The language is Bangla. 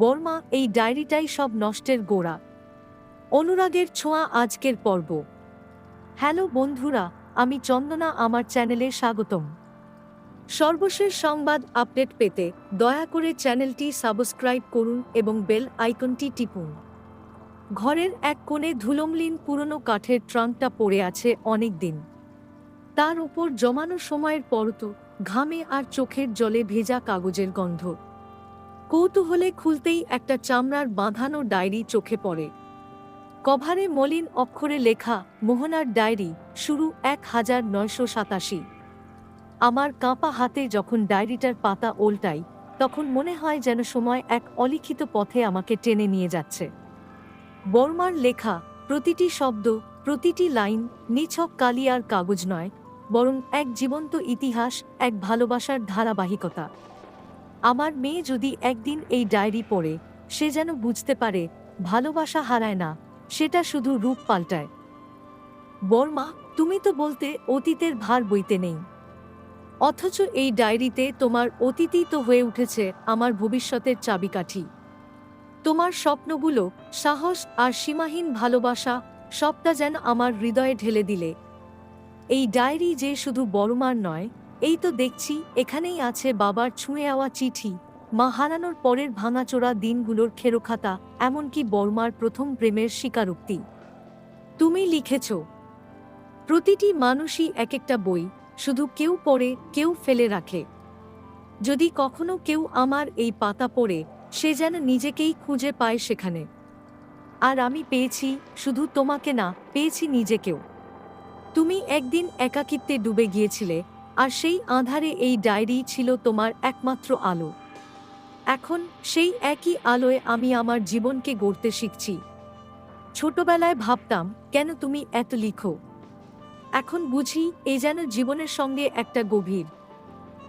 বর্মা এই ডায়েরিটাই সব নষ্টের গোড়া। অনুরাগের ছোঁয়া আজকের পর্ব। হ্যালো বন্ধুরা, আমি চন্দনা, আমার চ্যানেলে স্বাগতম। সর্বশেষ সংবাদ আপডেট পেতে দয়া করে চ্যানেলটি সাবস্ক্রাইব করুন এবং বেল আইকনটি টিপুন। ঘরের এক কোণে ধুলমলিন পুরনো কাঠের ট্রাঙ্কটা পড়ে আছে অনেক দিন তার উপর জমানো সময়ের পরত ঘামে আর চোখের জলে ভেজা কাগজের গন্ধ। কৌতূহলে খুলতেই একটা চামড়ার বাঁধানো ডায়েরি চোখে পড়ে। কভারে মলিন অক্ষরে লেখা, মোহনার ডায়েরি শুরু এক হাজার নয়শো সাতাশি। আমার কাঁপা হাতে যখন ডায়েরিটার পাতা ওল্টাই, তখন মনে হয় যেন সময় এক অলিখিত পথে আমাকে টেনে নিয়ে যাচ্ছে। বর্মার লেখা, প্রতিটি শব্দ, প্রতিটি লাইন নিছক কালি আর কাগজ নয়, বরং এক জীবন্ত ইতিহাস, এক ভালোবাসার ধারাবাহিকতা। আমার মেয়ে যদি একদিন এই ডায়েরি পড়ে, সে যেন বুঝতে পারে ভালোবাসা হারায় না, সেটা শুধু রূপ পাল্টায়। বর্মা, তুমি তো বলতে অতীতের ভার বইতে নেই। অথচ এই ডায়েরিতে তোমার অতীতই তো হয়ে উঠেছে আমার ভবিষ্যতের চাবিকাঠি। তোমার স্বপ্নগুলো সাহস আর সীমাহীন ভালোবাসা সবটা যেন আমার হৃদয়ে ঢেলে দিলে। এই ডায়েরি যে শুধু বড়মার নয় এই তো দেখছি, এখানেই আছে বাবার ছুঁয়ে আওয়া চিঠি। মা হারানোর পরের ভাঙাচোরা দিনগুলোর খেরোখাতা, এমনকি বর্মার প্রথম প্রেমের স্বীকারোক্তি। তুমি লিখেছ, প্রতিটি মানুষই এক একটা বই, শুধু কেউ পড়ে, কেউ ফেলে রাখে। যদি কখনো কেউ আমার এই পাতা পড়ে, সে যেন নিজেকেই খুঁজে পায় সেখানে। আর আমি পেয়েছি, শুধু তোমাকে না, পেয়েছি নিজেকেও। তুমি একদিন একাকিত্বে ডুবে গিয়েছিলে আর সেই আঁধারে এই ডায়েরি ছিল তোমার একমাত্র আলো। এখন সেই একই আলোয় আমি আমার জীবনকে গড়তে শিখছি। ছোটবেলায় ভাবতাম, কেন তুমি এত লিখো? এখন বুঝি এ যেন জীবনের সঙ্গে একটা গভীর।